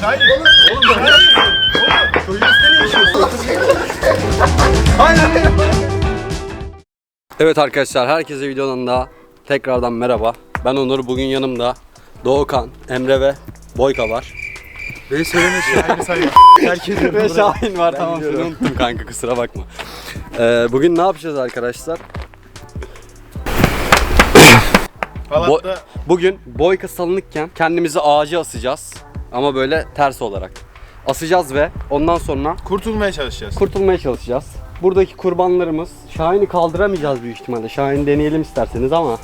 Şahin. Oğlum Şahin. Oğlum. Ne işiyorsun? Hayır hayır. Evet arkadaşlar herkese videonun da tekrardan merhaba. Ben Onur bugün yanımda Doğukan, Emre ve Boyka var. Beni söyleme Şahin'i sayın. Terk ediyorum. Ve Şahin var tamam seni unuttum kanka kusura bakma. Ee, bugün ne yapacağız arkadaşlar? Halat'ta Bugün Boyka salınıkken kendimizi ağaca asacağız. Ama böyle ters olarak. Asacağız ve ondan sonra kurtulmaya çalışacağız. kurtulmaya çalışacağız. Buradaki kurbanlarımız Şahin'i kaldıramayacağız büyük ihtimalle. Şahin deneyelim isterseniz ama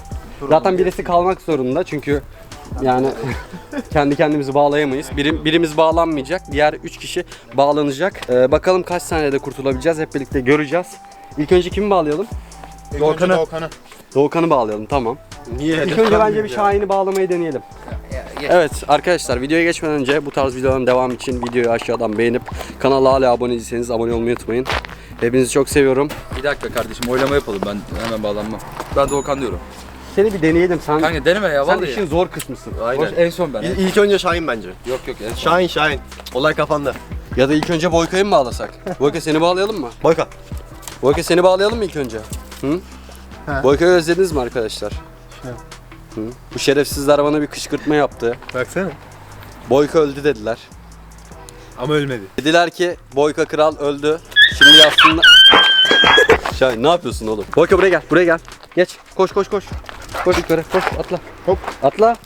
zaten birisi kalmak zorunda çünkü yani kendi kendimizi bağlayamayız. Biri, birimiz bağlanmayacak, diğer 3 kişi bağlanacak. Ee, bakalım kaç saniyede kurtulabileceğiz hep birlikte göreceğiz. İlk önce kimi bağlayalım? İlk Doğukan'ı. önce Doğukan'ı. Doğukan'ı bağlayalım tamam. Niye? İlk önce bence bir Şahin'i bağlamayı deneyelim. Evet arkadaşlar videoya geçmeden önce bu tarz videoların devamı için videoyu aşağıdan beğenip kanala hala abone değilseniz abone olmayı unutmayın. Hepinizi çok seviyorum. Bir dakika kardeşim oylama yapalım ben hemen bağlanmam. Ben Doğukan diyorum. Seni bir deneyelim sen. Kanka deneme ya sen vallahi. işin zor kısmısın. Aynen. Boş- en son ben. İl- İlk önce Şahin bence. Yok yok en son. Şahin Şahin. Olay kafanda. Ya da ilk önce Boyka'yı mı bağlasak? Boyka seni bağlayalım mı? Boyka. Boyka seni bağlayalım mı ilk önce? Hı? Boyka'yı özlediniz mi arkadaşlar? Bu şerefsizler bana bir kışkırtma yaptı. Baksana. Boyka öldü dediler. Ama ölmedi. Dediler ki Boyka kral öldü. Şimdi aslında... Şahin ne yapıyorsun oğlum? Boyka buraya gel, buraya gel. Geç, koş koş koş. Koş yukarı, koş atla. Hop. Atla.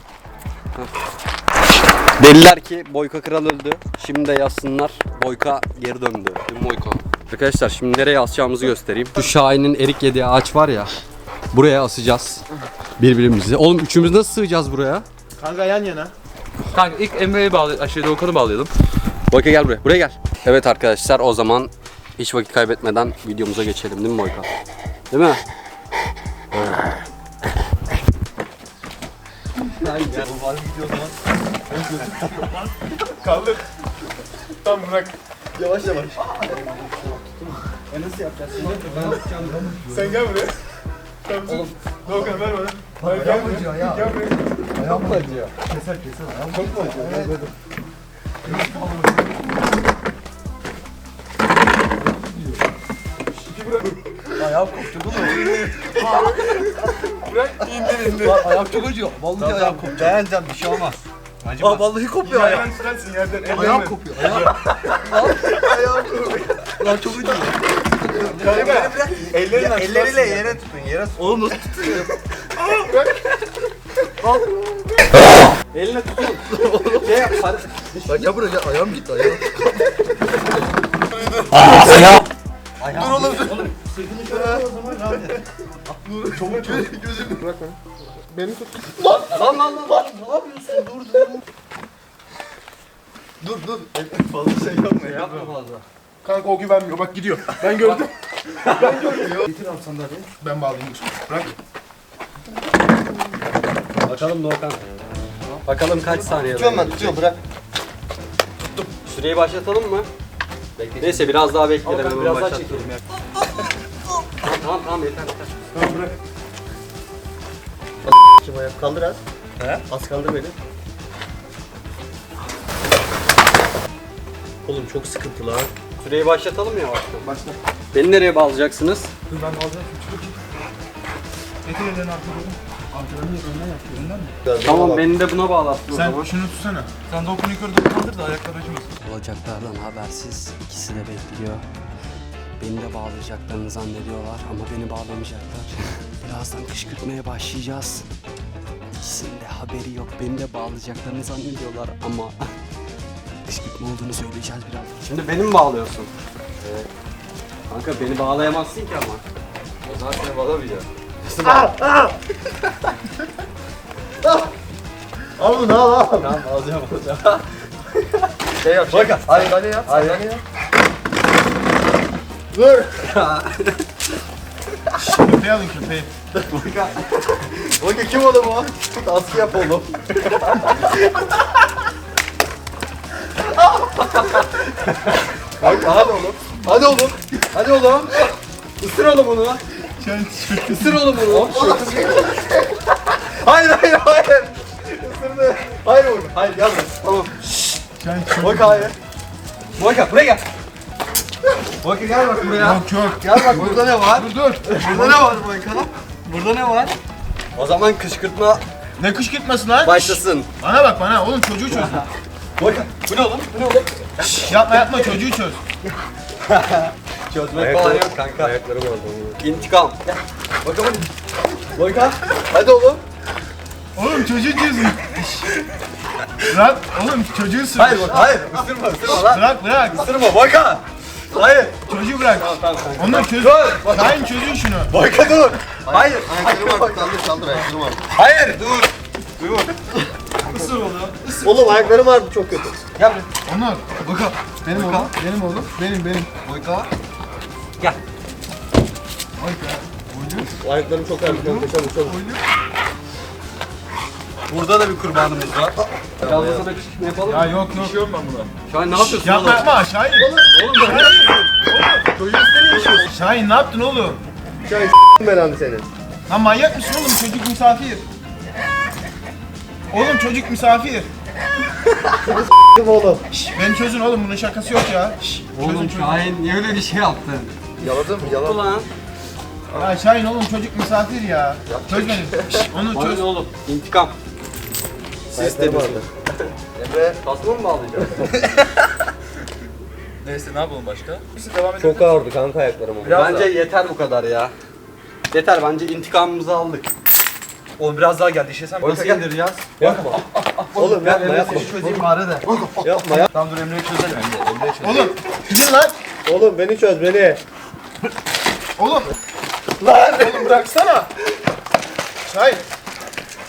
Dediler ki Boyka kral öldü. Şimdi de yazsınlar Boyka geri döndü. Boyka? Arkadaşlar şimdi nereye asacağımızı göstereyim. Şu Şahin'in erik yediği ağaç var ya. Buraya asacağız birbirimizi. Oğlum üçümüz nasıl sığacağız buraya? Kanka yan yana. Kanka ilk Emre'yi bağlayalım. Şey Doğukan'ı bağlayalım. Boyka gel buraya. Buraya gel. Evet arkadaşlar o zaman hiç vakit kaybetmeden videomuza geçelim değil mi Boyka? Değil mi? Kaldır. Tam bırak. Yavaş yavaş. Sen gel buraya. Tamam. Doğukan ver bana. Hayır gel buraya. Ya. Gel buraya. Ayağım çok acıyor. Vallahi ayağım kopuyor. Dayanacağım bir şey olmaz. Aa vallahi kopuyor ayağım. Yerden tutarsın yerden. Ayağım kopuyor. Ayağım. ayağım kopuyor. Lan çok acıyor. Kanka. Ellerinden Elleriyle yere tutun yere tutun. Oğlum nasıl tutuyor? Eline tutun. şey yap. hadi. Bak ya buraya ayağım gitti ayağım. Dur oğlum dur. Sırtını şöyle koy o zaman rahat et. Dur. Çok acıyor. Gözüm. Bırak beni. Beni tut. Lan lan lan lan. Ne yapıyorsun? Dur dur. Dur dur. Fazla şey yapma ya. Yapma fazla. Kanka o güvenmiyor. Bak gidiyor. Ben gördüm. Getir abi sandalyeyi. Ben bağlayayım. Bırak. Bakalım Doğukan. Bakalım kaç saniye. Tutuyorum ben tutuyorum bırak. Süreyi başlatalım mı? Neyse biraz daha bekleyelim. Ben hemen biraz daha çekelim ya. Tamam tamam tamam yeter yeter. Tamam bırak. Kaldır az. He? Az kaldır beni. Oğlum çok sıkıntı lan. Süreyi başlatalım mı yavaştan? Başla. Beni nereye bağlayacaksınız? Dur ben iyi. Getir ellerini doğru. Arkalarını önden yap. Önden mi? Tamam beni de buna bağlattın o Sen zaman. şunu tutsana. Sen de okunu yukarı doğru kaldır da ayaklar acımasın. Olacaklardan habersiz ikisi de bekliyor. Beni de bağlayacaklarını zannediyorlar ama beni bağlamayacaklar. Birazdan kışkırtmaya başlayacağız. İkisinin de haberi yok. Beni de bağlayacaklarını zannediyorlar ama kışkırtma olduğunu söyleyeceğiz biraz. Şimdi beni mi bağlıyorsun? Evet. Kanka beni bağlayamazsın ki ama. O zaman seni bağlamayacağım. Al bunu al al. Tamam alacağım alacağım. Şey yap şey. Bak hayır hadi yap. Hayır hadi yap. Dur. Köpeği alın köpeği. Bak kim oğlum o? Askı yap oğlum. Bak hadi oğlum. Hadi oğlum. Hadi oğlum. Isır oğlum. Sen Isır oğlum bunu. Hayır hayır hayır. Isırdı. Hayır oğlum. Hayır buraya. Tamam. Boyka hayır. Boyka buraya gel. Boyka gel bak buraya. Yok yok. Gel bak burada ne var? Dur dur. Burada ne var Boyka? Burada ne var? O zaman kışkırtma Ne kışkırtması lan? başlasın. Bana bak bana oğlum çocuğu çöz. Boyka bu ne oğlum? Bu ne oğlum? Şş, yapma yapma çocuğu çöz. Çözmek falan yok kanka. Ayaklarım oldu. İntikam. Boyka hadi. Boyka. Hadi oğlum. Oğlum çocuğu çözün. Bırak oğlum çocuğu sür. Hayır bak hayır. Isırma ısırma lan. Bırak bırak. Isırma Boyka. Hayır. Çocuğu bırak. Onları çöz. Dur. Şahin çözün şunu. Boyka dur. Hayır. Ayaklarım var. Kaldır kaldır ayaklarım var. Hayır dur. Dur. Isır onu. Oğlum ayaklarım var çok kötü. Gel buraya. Onur. Boyka. Benim oğlum. Benim oğlum. Benim benim. Boyka. Ayaklarım çok kötü. Çok kötü. Çok Burada da bir kurbanımız var. Da sana kışkırtma yapalım. Ya yok yok. Düşüyorum ben buna. An ne yapıyorsun Yapma oğlum? yapma Şahin. Oğlum Şahin. Oğlum. Şahin ne yaptın oğlum? kötü. belanı senin. Lan manyak mısın oğlum? Çocuk misafir. Oğlum çocuk misafir. Kim oğlum? Şş, ben çözün oğlum bunun şakası yok ya. Şş, çözün Oğlum çözün. Şahin niye öyle bir şey yaptın? Yaladım yalan. Ulan. Ya Şahin oğlum çocuk misafir ya. Çöz beni. Şş, onu çöz. Çöz oğlum. İntikam. Ayaklarım vardı. Emre tasma mı bağlayacağız? Neyse ne yapalım başka? Biz devam edelim. Çok ağırdı kanka ayaklarım. bence yeter bu kadar ya. Yeter bence intikamımızı aldık. Oğlum biraz daha geldi. İşesem Nasıl indireceğiz? Yapma. Oğlum Gel yapma yapma. seni çözeyim bari de. Yapma yapma. Tamam dur Emre'yi çözelim Emre. Emre'yi çözelim. Oğlum çözün lan. Oğlum beni çöz beni. Oğlum. Lan oğlum bıraksana. Şahin.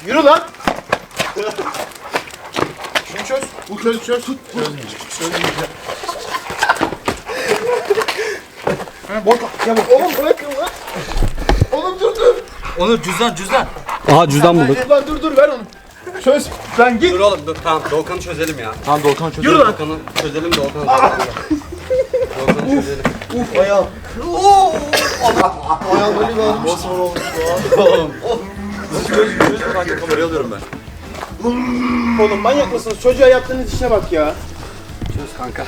Yürü lan. Şunu çöz. Bu çöz çöz. Çözmeyecek. Çözmeyecek. Ha, bak, ya bak. Oğlum bırakın lan. Oğlum dur dur. Onur cüzdan cüzdan. Aha cüzdan bulduk. Lan dur dur ver onu. Çöz. Lan git. Dur oğlum dur tamam Doğukan'ı çözelim ya. Tamam Doğukan çözelim. Yürü lan. Doğukan'ı çözelim Doğukan'ı. Doğukan'ı çözelim. Uf ayağım. Ayağım böyle bir almış. Bosfor olmuş Çöz çöz. Kanka kamerayı alıyorum ben. Oğlum manyak mısınız? Çocuğa yaptığınız işe bak ya. Çöz kanka.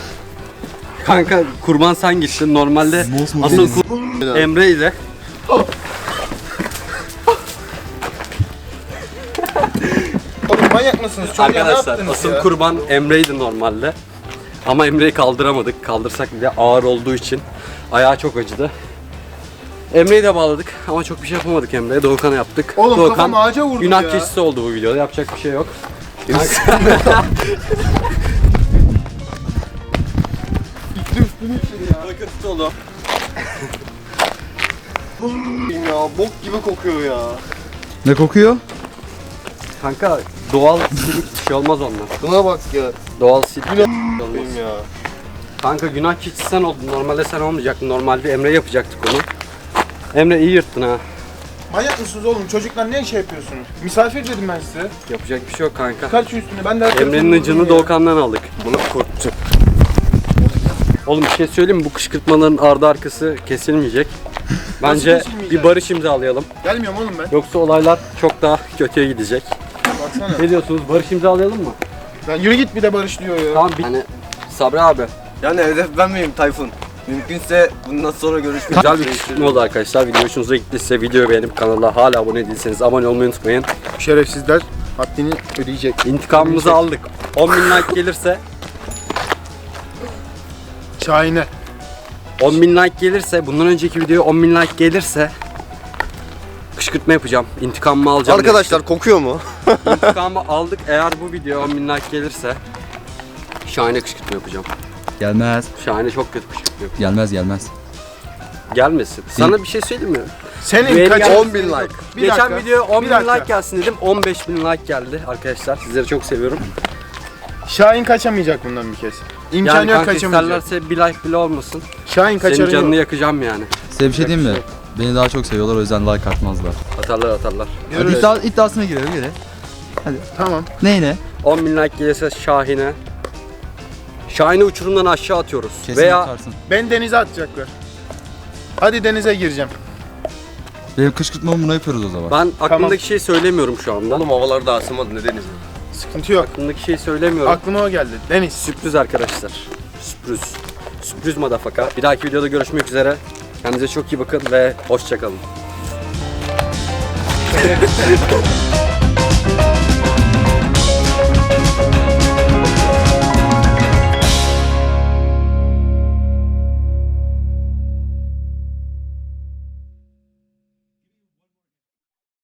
Kanka kurban sen gittin. Normalde asıl kur- Emre'ydi. Oğlum mısınız? Ne Arkadaşlar asıl ya? kurban Emre'ydi normalde. Ama Emre'yi kaldıramadık. Kaldırsak bile ağır olduğu için ayağı çok acıdı. Emre'yi de bağladık ama çok bir şey yapamadık Emre'ye. Doğukan'a yaptık. Oğlum Doğukan kafam ağaca vurdu günah ya. keçisi oldu bu videoda. Yapacak bir şey yok. Bakın oğlum. ya. Bok gibi kokuyor ya. Ne kokuyor? Kanka doğal silik bir şey olmaz ondan. Buna bak ya. Doğal silik bir şey olmaz. Benim ya. Kanka günah keçisi sen oldun. Normalde sen olmayacaktın. Normalde Emre yapacaktık onu. Emre iyi yırttın ha. Manyak mısınız oğlum? Çocuklar ne şey yapıyorsunuz? Misafir dedim ben size. Yapacak bir şey yok kanka. Kaç üstüne ben de Emre'nin ıcını. Doğukan'dan aldık. Bunu kurttu. Oğlum bir şey söyleyeyim mi? Bu kışkırtmaların ardı arkası kesilmeyecek. Bence kesilmeyecek? bir barış imzalayalım. Gelmiyorum oğlum ben. Yoksa olaylar çok daha kötüye gidecek. Baksana. Ne diyorsunuz? Barış imzalayalım mı? Lan yürü git bir de barış diyor ya. Tamam. Bir... Yani Sabri abi. Yani hedef ben miyim Tayfun? Mümkünse bundan sonra görüşmek Güzel bir kışkırtma oldu arkadaşlar. Video hoşunuza gittiyse videoyu beğenip kanala hala abone değilseniz abone olmayı unutmayın. Şerefsizler haddini ödeyecek. İntikamımızı aldık. 10 bin like gelirse Şahine. 10 bin like gelirse bundan önceki videoya 10 bin like gelirse kışkırtma yapacağım. İntikamımı alacağım. Arkadaşlar kokuyor mu? İntikamı aldık. Eğer bu video 10 bin like gelirse şahane kışkırtma yapacağım. Gelmez. Şahane çok kötü kışkırtma yapacağım. Gelmez gelmez. Gelmesin. Sana bir şey söyleyeyim mi? Senin Benim kaç... gel- 10 bin like. Bir Geçen dakika, video 10 bir bin dakika. like gelsin dedim. 15 bin like geldi arkadaşlar. Sizleri çok seviyorum. Şahin kaçamayacak bundan bir kez. İmkanı Yani yok kanka kaçamayacak. isterlerse bir like bile olmasın. Şahin Senin canını yok. yakacağım yani. Size bir şey diyeyim mi? Beni daha çok seviyorlar o yüzden like atmazlar. Atarlar atarlar. Hadi iddia, iddiasına girelim geri. Tamam. Neyine? 10 bin like gelirse Şahin'e Şahin'i uçurumdan aşağı atıyoruz. Kesin Veya atarsın. Ben denize atacaklar. Hadi denize gireceğim. Benim kışkırtmamı buna yapıyoruz o zaman. Ben aklımdaki şeyi söylemiyorum şu anda. Oğlum havalar da ısınmadı ne deniz Sıkıntı yok. Aklımdaki şeyi söylemiyorum. Aklıma o geldi. Deniz. Sürpriz arkadaşlar. Sürpriz. Sürpriz madafaka. Bir dahaki videoda görüşmek üzere. Kendinize çok iyi bakın ve hoşçakalın.